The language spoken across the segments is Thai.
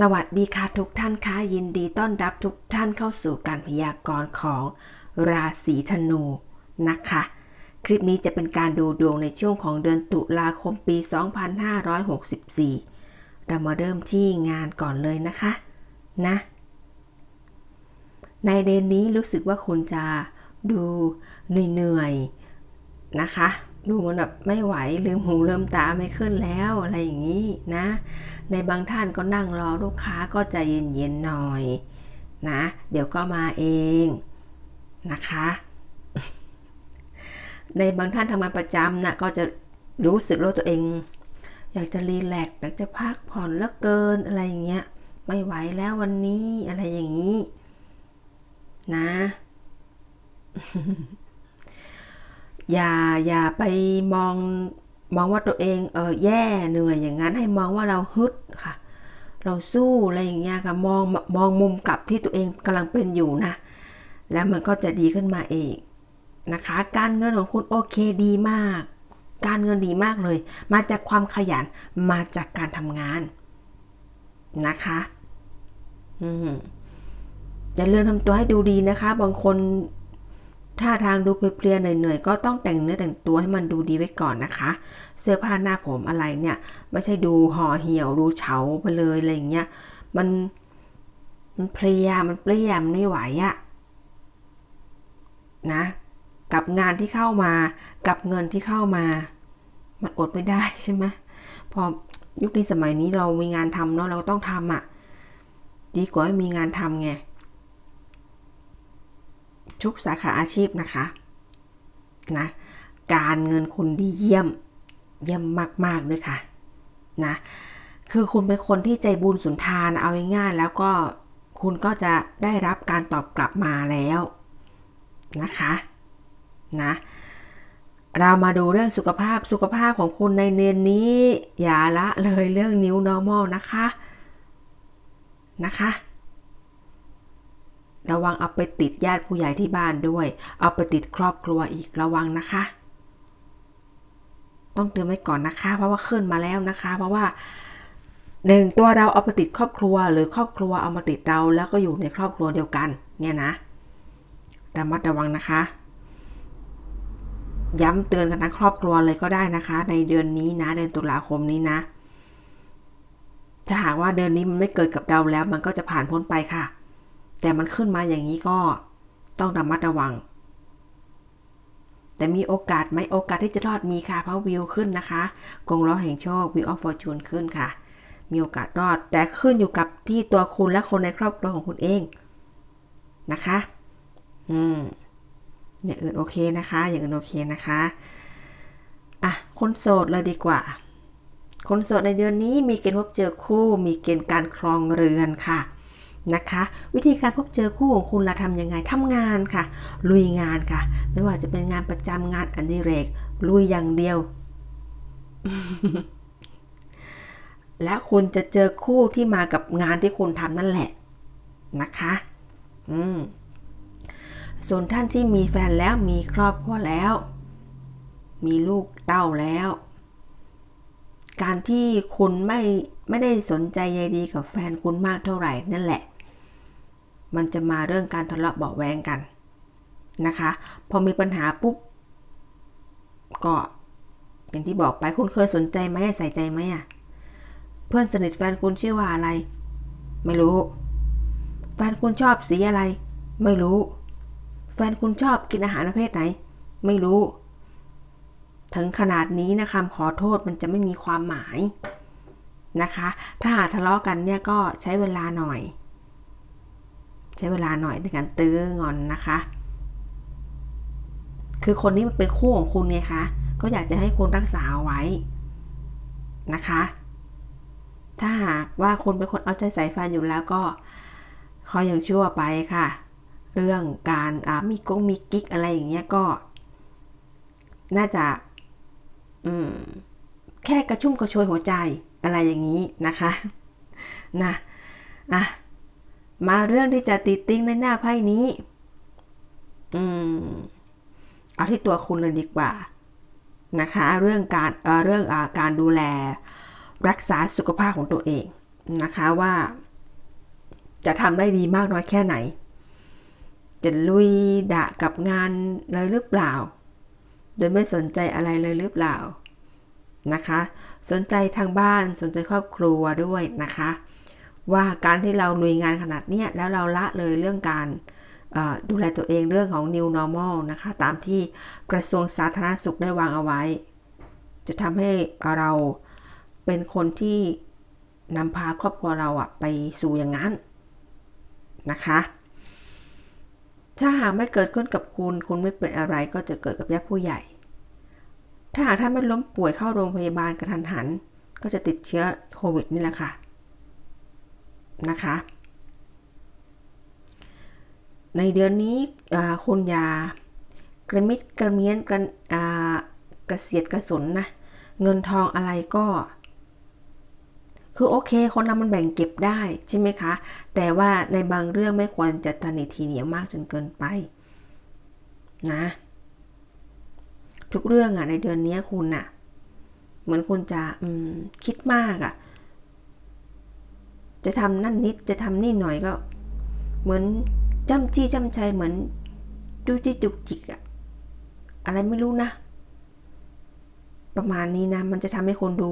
สวัสดีค่ะทุกท่านค่ะยินดีต้อนรับทุกท่านเข้าสู่การพยากรณ์ของราศีธนูนะคะ คลิปนี้จะเป็นการดูดวงในช่วงของเดือนตุลาคมปี 2564 เรามาเริ่มที่งานก่อนเลยนะคะนะ ในเดือนนี้รู้สึกว่าคุณจะดูเหนื่อยๆนะคะ ดูเหมันแบบไม่ไหวลืมหูลืมตาไม่ขึ้นแล้วอะไรอย่างนี้นะ ในบางท่านก็นั่งรอลูกค้าก็ใจเย็นๆหน่อยนะ เดี๋ยวก็มาเองนะคะ ในบางท่านทำงานประจำนะก็จะรู้สึกว่าตัวเอง อยากจะรีแลกซ์อยากจะพักผ่อนแล้วเกินอะไรอย่างเงี้ยไม่ไหวแล้ววันนี้อะไรอย่างนี้ นะ อย่าอย่าไปมองมองว่าตัวเองเออแย่เหนื่อยอย่างนั้นให้มองว่าเราฮึดค่ะ เราสู้อะไรอย่างเงี้ยค่ะมองมองมุมกลับที่ตัวเองกำลังเป็นอยู่นะ แล้วมันก็จะดีขึ้นมาเองนะคะ การเงินของคุณโอเคดีมาก การเงินดีมากเลย มาจากความขยันมาจากการทำงานนะคะอืมอย่าลืมทำตัวให้ดูดีนะคะ บางคน ท่าทางดูเพลียๆเหนื่อยๆก็ต้องแต่งเนื้อแต่งตัวให้มันดูดีไว้ก่อนนะคะ เสื้อผ้าหน้าผมอะไรเนี่ย ไม่ใช่ดูห่อเหี่ยวดูเฉาไปเลยอะไรอย่างเงี้ยมันมันเพลียมันเปรี้ยมันไม่ไหวอะนะ กับงานที่เข้ามา กับเงินที่เข้ามา มันอดไม่ได้ใช่ไหมพอยุคนี้สมัยนี้เรามีงานทำเนาะเราก็ต้องทำอะ่ะ ดีกว่าไม่มีงานทำไง ทุกสาขาอาชีพนะคะนะการเงินคุณดีเยี่ยมเยี่ยมมากๆด้วยค่ะนะคือคุณเป็นคนที่ใจบุญสุนทานเอาง่ายๆแล้วก็คุณก็จะได้รับการตอบกลับมาแล้วนะคะนะเรามาดูเรื่องสุขภาพสุขภาพของคุณในเดือนนี้ อย่าละเลยเรื่องนิ้ว normal นะคะนะคะ ระวังเอาไปติดญาติผู้ใหญ่ที่บ้านด้วย เอาไปติดครอบครัวอีกระวังนะคะ ต้องเตือนไว้ก่อนนะคะ เพราะว่าขึ้นมาแล้วนะคะ เพราะว่าหนึ่งตัวเราเอาไปติดครอบครัว หรือครอบครัวเอามาติดเราแล้วก็อยู่ในครอบครัวเดียวกัน เนี่ยนะระมัดระวังนะคะ ย้ำเตือนกันทั้งครอบครัวเลยก็ได้นะคะ ในเดือนนี้นะ เดือนตุลาคมนี้นะ ถ้าหากว่าเดือนนี้มันไม่เกิดกับเราแล้ว มันก็จะผ่านพ้นไปค่ะ แต่มันขึ้นมาอย่างนี้ก็ต้องระมัดระวัง แต่มีโอกาสไหมโอกาสที่จะรอดมีค่ะ เพราะวิวขึ้นนะคะกงล้อแห่งโชควิวออฟฟอร์จูนขึ้นค่ะ มีโอกาสรอด แต่ขึ้นอยู่กับที่ตัวคุณและคนในครอบครัวของคุณเองนะคะ อืม อย่างอื่นโอเคนะคะ อย่างอื่นโอเคนะคะ อะ คนโสดเลยดีกว่า คนโสดในเดือนนี้มีเกณฑ์พบเจอคู่ มีเกณฑ์การครองเรือนค่ะ นะคะ วิธีการพบเจอคู่ของคุณละทำยังไงทำงานค่ะ ลุยงานค่ะ ไม่ว่าจะเป็นงานประจำงานอดิเรก ลุยอย่างเดียว และคุณจะเจอคู่ที่มากับงานที่คุณทำนั่นแหละนะคะ อืมส่วนท่านที่มีแฟนแล้วมีครอบครัวแล้ว มีลูกเต้าแล้ว การที่คุณไม่ไม่ได้สนใจใยดีกับแฟนคุณมากเท่าไหร่นั่นแหละ มันจะมาเรื่องการทะเลาะเบาแวงกันนะคะ พอมีปัญหาปุ๊บก็อย่างที่บอกไปคุณเคยสนใจไหมใส่ใจไหมอะเพื่อนสนิทแฟนคุณชื่อว่าอะไร ไม่รู้ แฟนคุณชอบสีอะไร ไม่รู้ แฟนคุณชอบกินอาหารประเภทไหน ไม่รู้ ถึงขนาดนี้นะคำขอโทษมันจะไม่มีความหมายนะคะ ถ้าหาทะเลาะกันเนี่ยก็ใช้เวลาหน่อย ใช้เวลาหน่อยในการตื้องอนนะคะ คือคนนี้มันเป็นคู่ของคุณไงคะก็อยากจะให้คุณรักษาไว้นะคะ ถ้าหากว่าคุณเป็นคนเอาใจใส่แฟนอยู่แล้วก็คอยอย่างชั่วไปค่ะ เรื่องการมีกงมีกิ๊กอะไรอย่างเงี้ยก็ น่าจะอืมแค่กระชุ่มกระชวยหัวใจอะไรอย่างนี้นะคะนะอะ มาเรื่องที่จะติดติ้งในหน้าไพ่นี้ อืม เอาที่ตัวคุณเลยดีกว่า นะคะ เรื่องการเเรื่องอการดูแลรักษาสุขภาพของตัวเองนะคะว่า จะทำได้ดีมากน้อยแค่ไหน จะลุยดะกับงานเลยหรือเปล่า โดยไม่สนใจอะไรเลยหรือเปล่านะคะ สนใจทางบ้านสนใจครอบครัวด้วยนะคะ ว่าการที่เราลุยงานขนาดนี้แล้วเราละเลยเรื่องการดูแลตัวเองเรื่องของ new normal นะคะ ตามที่กระทรวงสาธารณสุขได้วางเอาไว้ จะทำให้เราเป็นคนที่นำพาครอบครัวเราอะไปสู่อย่างนั้นนะคะ ถ้าหากไม่เกิดขึ้นกับคุณ คุณไม่เป็นอะไรก็จะเกิดกับญาติผู้ใหญ่ ถ้าหากท่านไม่ล้มป่วยเข้าโรงพยาบาลกระทันหัน ก็จะติดเชื้อโควิดนี่แหละค่ะ นะคะ ในเดือนนี้คุณยากระมิดกระเมียนกระกระเสียดกระสนนะ เงินทองอะไรก็ คือโอเค คนเรามันแบ่งเก็บได้ใช่ไหมคะ แต่ว่าในบางเรื่องไม่ควรจะตันิทีเหนียวมากจนเกินไปนะ ทุกเรื่องอะในเดือนนี้คุณอะเหมือนคุณจะคิดมากอะ จะทำนั่นนิดจะทำนี่หน่อยก็ เหมือนจำจี้จำใจเหมือนดูจิจุกจิกอะอะไรไม่รู้นะ ประมาณนี้นะ มันจะทำให้คนดู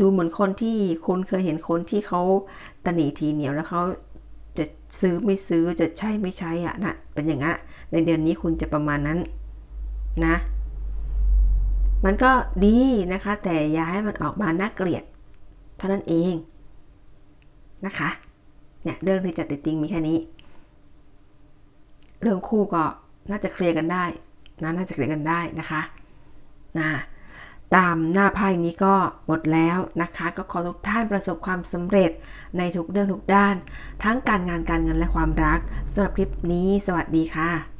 ดูเหมือนคนที่คุณเคยเห็นคนที่เขาตนีทีเหนียวแล้วเขาจะซื้อไม่ซื้อจะใช่ไม่ใช่อะนะเป็นอย่างนั้นในเดือนนี้คุณจะประมาณนั้นนะ มันก็ดีนะคะ แต่อย่าให้มันออกมาน่าเกลียด เท่านั้นเอง นะคะเนี่ยเรื่องที่จะติดติงมีแค่นี้ เรื่องคู่ก็น่าจะเคลียร์กันได้นะน่าจะเคลียร์กันได้นะคะนะตามหน้าไพ่นี้ก็หมดแล้วนะคะ ก็ขอทุกท่านประสบความสำเร็จในทุกเรื่องทุกด้าน ทั้งการงานการเงินและความรักสำหรับคลิปนี้ สวัสดีค่ะ